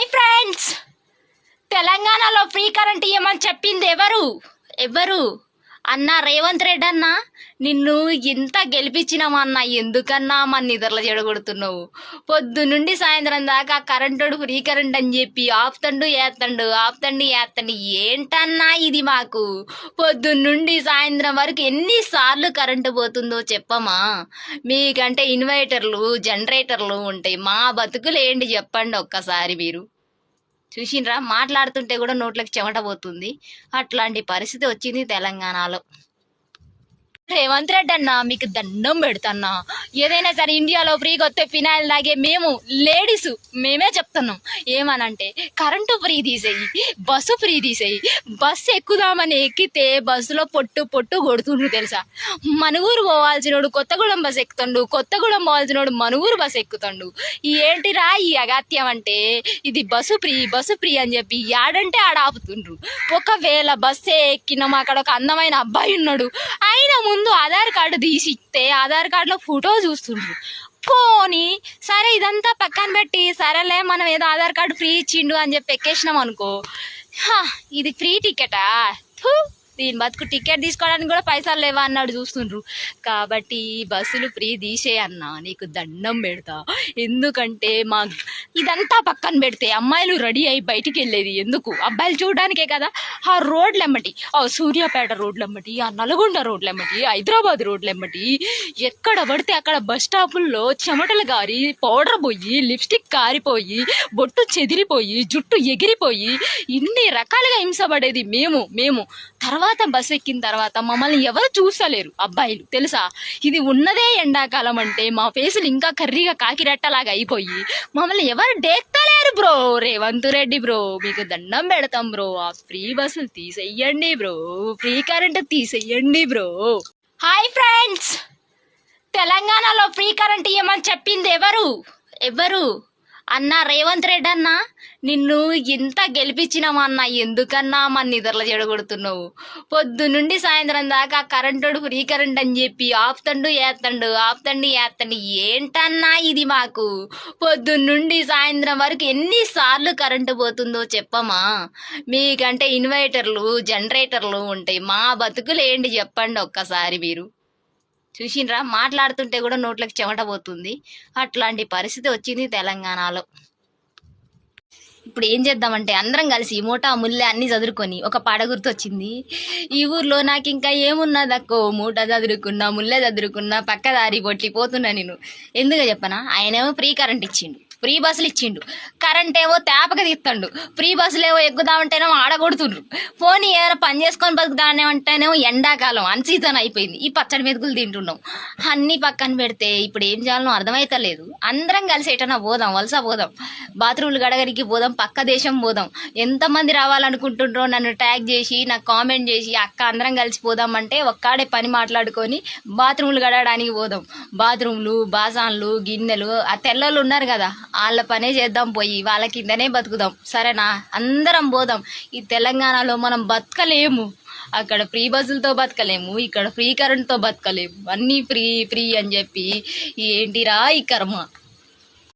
Hi friends తెలంగాణలో free current ఇవ్వమని చెప్పింది ఎవరు? ఎవరు? అన్న రేవంత్ రెడ్డి అన్న నిన్ను ఇంత గెలిపించినామన్నా ఎందుకన్నా మన నిద్రలు చెడగొడుతున్నావు? పొద్దు నుండి సాయంత్రం దాకా కరెంటుడు ఫ్రీ కరెంట్ అని చెప్పి ఆపుతండు ఏత్తండు ఆపుతండు ఏత్తండి. ఏంటన్నా ఇది మాకు? పొద్దు నుండి సాయంత్రం వరకు ఎన్నిసార్లు కరెంటు పోతుందో చెప్పమా? మీకంటే ఇన్వర్టర్లు జనరేటర్లు ఉంటాయి. మా బతుకులు ఏంటి చెప్పండి ఒక్కసారి మీరు. చూసిండ్రా మాట్లాడుతుంటే కూడా నోట్లోకి చెమట పోతుంది. అట్లాంటి పరిస్థితి వచ్చింది తెలంగాణలో. రేవంత్ రెడ్డి అన్న మీకు దండం పెడతన్నా. ఏదైనా సరే ఇండియాలో ఫ్రీగా వస్తే ఫినాయిల్ లాగే మేము లేడీస్ మేమే చెప్తున్నాం. ఏమనంటే కరెంటు ఫ్రీ తీసేయి బస్సు ఫ్రీ తీసేయి. బస్సు ఎక్కుదామని ఎక్కితే బస్సులో పొట్టు పొట్టు కొడుతుండ్రు తెలుసా? మనుగూరు పోవాల్సినోడు కొత్తగూడెం బస్సు ఎక్కుతుండు కొత్తగూడెం పోవాల్సినోడు మనుగూరు బస్సు ఎక్కుతుండు. ఈ ఏంటిరా ఈ అగాత్యం అంటే ఇది బస్సు ఫ్రీ బస్సు ఫ్రీ అని చెప్పి యాడంటే ఆడ ఆపుతుండ్రు. ఒకవేళ బస్సే ఎక్కినాం అక్కడ ఒక అందమైన అబ్బాయి ఉన్నాడు ఆయన ముందు ముందు ఆధార్ కార్డు తీసి ఇస్తే ఆధార్ కార్డులో ఫోటో చూస్తుండ్రు. పోనీ సరే ఇదంతా పక్కన పెట్టి సరేలే మనం ఏదో ఆధార్ కార్డు ఫ్రీ ఇచ్చిండు అని చెప్పి ఎక్కేసినాం అనుకో. ఇది ఫ్రీ టికెటా? థూ, దీని బతుకు టికెట్ తీసుకోవడానికి కూడా పైసలు లేవా అన్నాడు చూస్తుండ్రు. కాబట్టి బస్సులు ఫ్రీ తీసే అన్న నీకు దండం పెడతా. ఎందుకంటే మా ఇదంతా పక్కన పెడితే అమ్మాయిలు రెడీ అయి బయటికి వెళ్ళేది ఎందుకు? అబ్బాయిలు చూడడానికే కదా? ఆ రోడ్లెమ్మటి ఆ సూర్యాపేట రోడ్లెమ్మటి ఆ నల్గొండ రోడ్లెమ్మటి హైదరాబాద్ రోడ్లెమ్మటి ఎక్కడ పడితే అక్కడ బస్ స్టాపుల్లో చెమటలు గారి పౌడర్ పోయి లిప్స్టిక్ కారిపోయి బొట్టు చెదిరిపోయి జుట్టు ఎగిరిపోయి ఇన్ని రకాలుగా హింసపడేది మేము మేము. తర్వాత తర్వాత బస్ ఎక్కిన తర్వాత మమ్మల్ని ఎవరు చూసలేరు అబ్బాయిలు తెలుసా? ఇది ఉన్నదే ఎండాకాలం అంటే మా ఫేసులు ఇంకా కర్రీగా కాకిరెట్టలాగా అయిపోయి మమ్మల్ని ఎవరు డేక్తలేరు బ్రో. రేవంత్ రెడ్డి బ్రో మీకు దండం పెడతాం బ్రో. ఆ ఫ్రీ బస్సులు తీసేయండి బ్రో. ఫ్రీ కరెంట్ తీసేయండి బ్రో. Hi friends! తెలంగాణలో ఫ్రీ కరెంట్ ఇవ్వమని చెప్పింది ఎవరు? ఎవరు? అన్న రేవంత్ రెడ్డి అన్న నిన్ను ఇంత గెలిపించినామన్నా ఎందుకన్నా మన నిద్రలు చెడగొడుతున్నావు? పొద్దు నుండి సాయంత్రం దాకా కరెంటుడు ఫ్రీ కరెంట్ అని చెప్పి ఆపుతండు ఏత్తండు ఆపుతండి ఏత్తండి. ఏంటన్నా ఇది మాకు? పొద్దు నుండి సాయంత్రం వరకు ఎన్నిసార్లు కరెంటు పోతుందో చెప్పమా? మీకంటే ఇన్వర్టర్లు జనరేటర్లు ఉంటాయి మా బతుకులు ఏంటి చెప్పండి ఒక్కసారి మీరు. చూసిండ్రా మాట్లాడుతుంటే కూడా నోట్లోకి చెమట పోతుంది. అట్లాంటి పరిస్థితి వచ్చింది తెలంగాణలో. ఇప్పుడు ఏం చేద్దామంటే అందరం కలిసి మూటా ముల్లె అన్ని చదువుకొని ఒక పాట గుర్తొచ్చింది. ఈ ఊర్లో నాకు ఇంకా ఏమున్నదక్కో? మూట చదువుకున్నా ముల్లె చదువుకున్నా పక్కదారి పొట్టి పోతున్నా నేను. ఎందుకు చెప్పనా? ఆయనేమో ఫ్రీ కరెంట్ ఇచ్చిండు. ఫ్రీ బస్సులు ఇచ్చిండు. కరెంట్ ఏమో తేపక తీస్తాడు ఫ్రీ బస్సులు ఏమో ఎక్కుదామంటేనేమో ఆడగొడుతుండ్రు ఫోన్ ఏమైనా పని చేసుకొని బతుకుదామంటేనేమో ఎండాకాలం అన్సీజన్ అయిపోయింది. ఈ పచ్చడి మెతుకులు తింటున్నాం. అన్ని పక్కన పెడితే ఇప్పుడు ఏం చేయాలనో అర్థమైతలేదు. అందరం కలిసి ఎటన్నా పోదాం వలస పోదాం. బాత్రూమ్లు గడగరికి పోదాం పక్క దేశం పోదాం. ఎంతమంది రావాలనుకుంటుండ్రో నన్ను ట్యాగ్ చేసి నాకు కామెంట్ చేసి అక్క అందరం కలిసి పోదాం అంటే ఒక్కడే పని మాట్లాడుకొని బాత్రూమ్లు గడగడానికి పోదాం. బాత్రూమ్లు బాసాన్లు గిన్నెలు ఆ తెల్లలు ఉన్నారు కదా వాళ్ళ పనే చేద్దాం పోయి వాళ్ళ కిందనే బతుకుదాం. సరేనా? అందరం పోదాం. ఈ తెలంగాణలో మనం బతకలేము. అక్కడ ఫ్రీ బస్సులతో బతకలేము. ఇక్కడ ఫ్రీ కరెంట్తో బతకలేము. అన్నీ ఫ్రీ ఫ్రీ అని చెప్పి ఏంటిరా ఈ కర్మ?